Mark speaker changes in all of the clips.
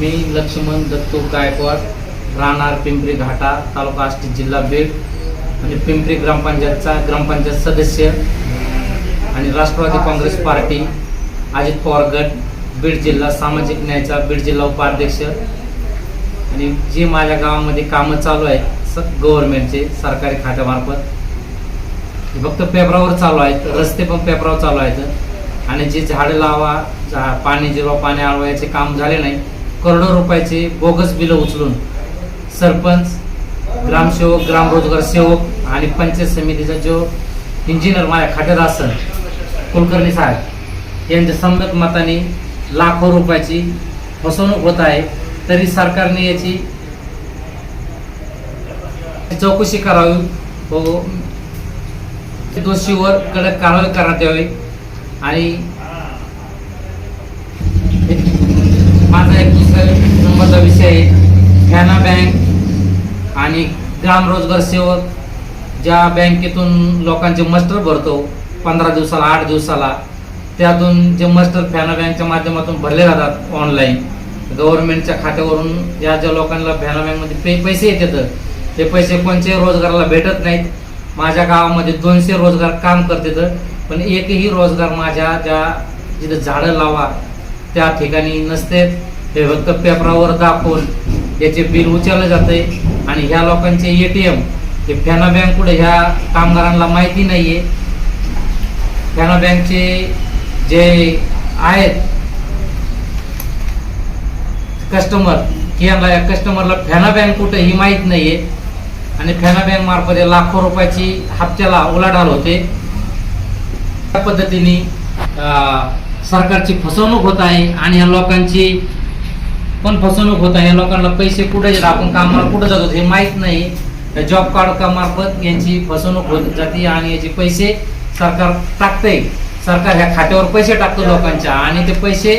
Speaker 1: मी लक्ष्मण दत्तू गायकवाड राहणार पिंपरी घाटा तालुका आष्टी जिल्हा बीड आणि पिंपरी ग्रामपंचायतचा ग्रामपंचायत सदस्य आणि राष्ट्रवादी काँग्रेस पार्टी अजित पवार गट बीड जिल्हा सामाजिक न्यायाचा बीड जिल्हा उपाध्यक्ष. आणि जी माझ्या गावामध्ये कामं चालू आहेत स गव्हर्नमेंटचे सरकारी खात्यामार्फत फक्त पेपरावर चालू आहेत रस्ते पण पेपरावर चालू आहेत. आणि जे झाडं लावा झा पाणी जिरवा पाणी आळवा याचे काम झाले नाही करोडो रुपयाचे बोगस बिलं उचलून सरपंच ग्रामसेवक ग्रामरोजगार सेवक आणि पंचायत समितीचा जो इंजिनियर माझ्या खात्यात असन कुलकर्णी साहेब यांच्या संमत मताने लाखो रुपयाची फसवणूक होत आहे. तरी सरकारने याची चौकशी करावी व दोषीवर कडक कारवाई करण्यात यावी आणि माझा एक दुसरा नंबरचा विषय आहे. फॅना बँक आणि ग्राम रोजगार सेवक ज्या बँकेतून लोकांचे मस्टर भरतो पंधरा दिवसाला आठ दिवसाला त्यातून जे मस्टर फॅना बँकच्या माध्यमातून भरले जातात ऑनलाईन गव्हर्नमेंटच्या खात्यावरून ज्या ज्या लोकांना फॅना बँकमध्ये पे पैसे येतात ते पैसे कोणत्याही रोजगाराला भेटत नाहीत. माझ्या गावामध्ये दोनशे रोजगार काम करतात पण एकही रोजगार माझ्या ज्या जिथं झाडं लावा त्या ठिकाणी नसते हे फक्त पेपरावर दाखवून याचे बिल उचललं जाते आणि ह्या लोकांचे ए टी एम ते फॅना बँक पुढे ह्या कामगारांना माहिती नाही आहे फॅना बँकचे जे आहेत कस्टमर की यांना या कस्टमरला फॅना बँक कुठे ही माहीत नाही आहे आणि फॅना बँक मार्फत लाखो रुपयाची हप्त्याला उलाढाल होते. त्या पद्धतीने अं, सरकारची फसवणूक होत आहे आणि या लोकांची पण फसवणूक होत आहे. या लोकांना पैसे कुठे आपण कामाला कुठे जातो? हे माहीत नाही. जॉब कार्ड का मार्फत यांची फसवणूक होत जाते आणि याचे पैसे सरकार टाकते सरकार ह्या खात्यावर पैसे टाकतो लोकांच्या आणि ते पैसे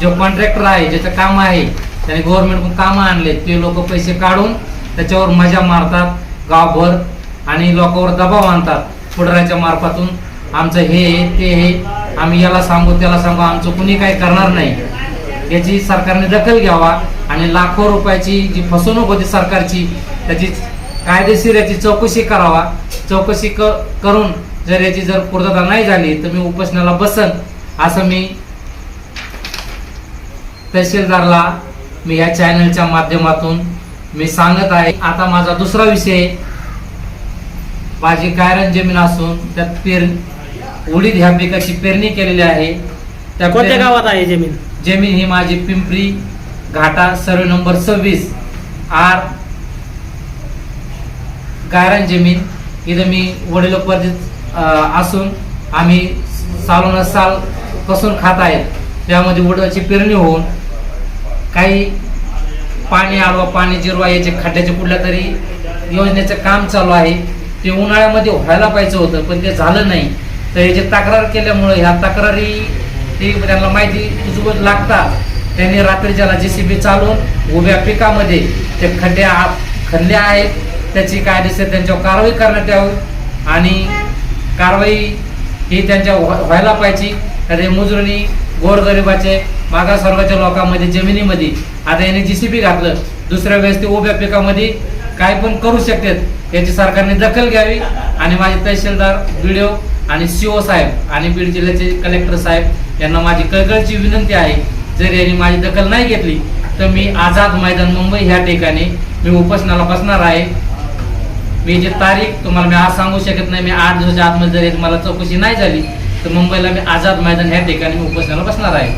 Speaker 1: जो कॉन्ट्रॅक्टर आहे ज्याचं काम आहे त्याने गव्हर्नमेंट कामं आणले ते लोक पैसे काढून त्याच्यावर मजा मारतात गावभर आणि लोकांवर दबाव आणतात. पुढाऱ्याच्या मार्फातून आमचं हे आहे, ते हे आम्ही याला सांगू त्याला सांगू. आमचं कुणी काही करणार नाही. याची सरकारने दखल घ्यावा आणि लाखो रुपयाची जी फसवणूक होती सरकारची त्याची कायदेशीर याची चौकशी करावा. चौकशी क करून जर याची जर पूर्तता नाही झाली तर मी उपोषणाला बसन असं मी तहसीलदारला मी या चॅनलच्या माध्यमातून मी सांगत आहे. आता माझा दुसरा विषय माझी गायरन जमीन असून त्यात पेर उडीद ह्या पिकाची पेरणी केलेली आहे. त्या
Speaker 2: कोणत्या गावात आहे जमीन?
Speaker 1: जमीन ही माझी पिंपरी घाटा सर्वे नंबर सव्वीस. आर. गायरान जमीन. इथं मी वडिलोपार्जित असून आम्ही सालोना साल कसून खात आहेत. त्यामध्ये उडदाची पेरणी होऊन काही पाणी आडवा पाणी जिरवा याचे खड्ड्याचे कुठल्या तरी योजनेचं काम चालू आहे. ते उन्हाळ्यामध्ये व्हायला पाहिजे होतं पण ते झालं नाही. तर याची तक्रार केल्यामुळं ह्या तक्रारी ती त्यांना माहिती तुझं लागता. त्यांनी रात्रीच्याला जे सी बी चालवून उभ्या पिकामध्ये ते खड्डे आ- खणले आहेत. त्याची कायदेशीर त्यांच्यावर कारवाई करण्यात यावी. आणि कारवाई ही त्यांच्या व्हायला पाहिजे. तर हे गोरगरिबाचे मागासवर्गाच्या लोकांमध्ये जमिनीमध्ये. आता याने जी सी बी घातलं. दुसऱ्या वेळेस ते उभ्या पिकामध्ये काय पण करू शकतात याची सरकारने दखल घ्यावी. आणि माझे तहसीलदार व्हिडिओ आणि सी ओ साहेब आणि बीड जिल्ह्याचे कलेक्टर साहेब यांना माझी कळकळची विनंती आहे. जर यांनी माझी दखल नाही घेतली तर मी आझाद मैदान मुंबई ह्या ठिकाणी मी उपोषणाला बसणार आहे. मी जी तारीख तुम्हाला मी आज सांगू शकत नाही. मी आठ दिवसाच्या आतमध्ये जर मला चौकशी नाही झाली तर मुंबईला मी आझाद मैदान ह्या ठिकाणी मी उपोषणाला बसणार आहे.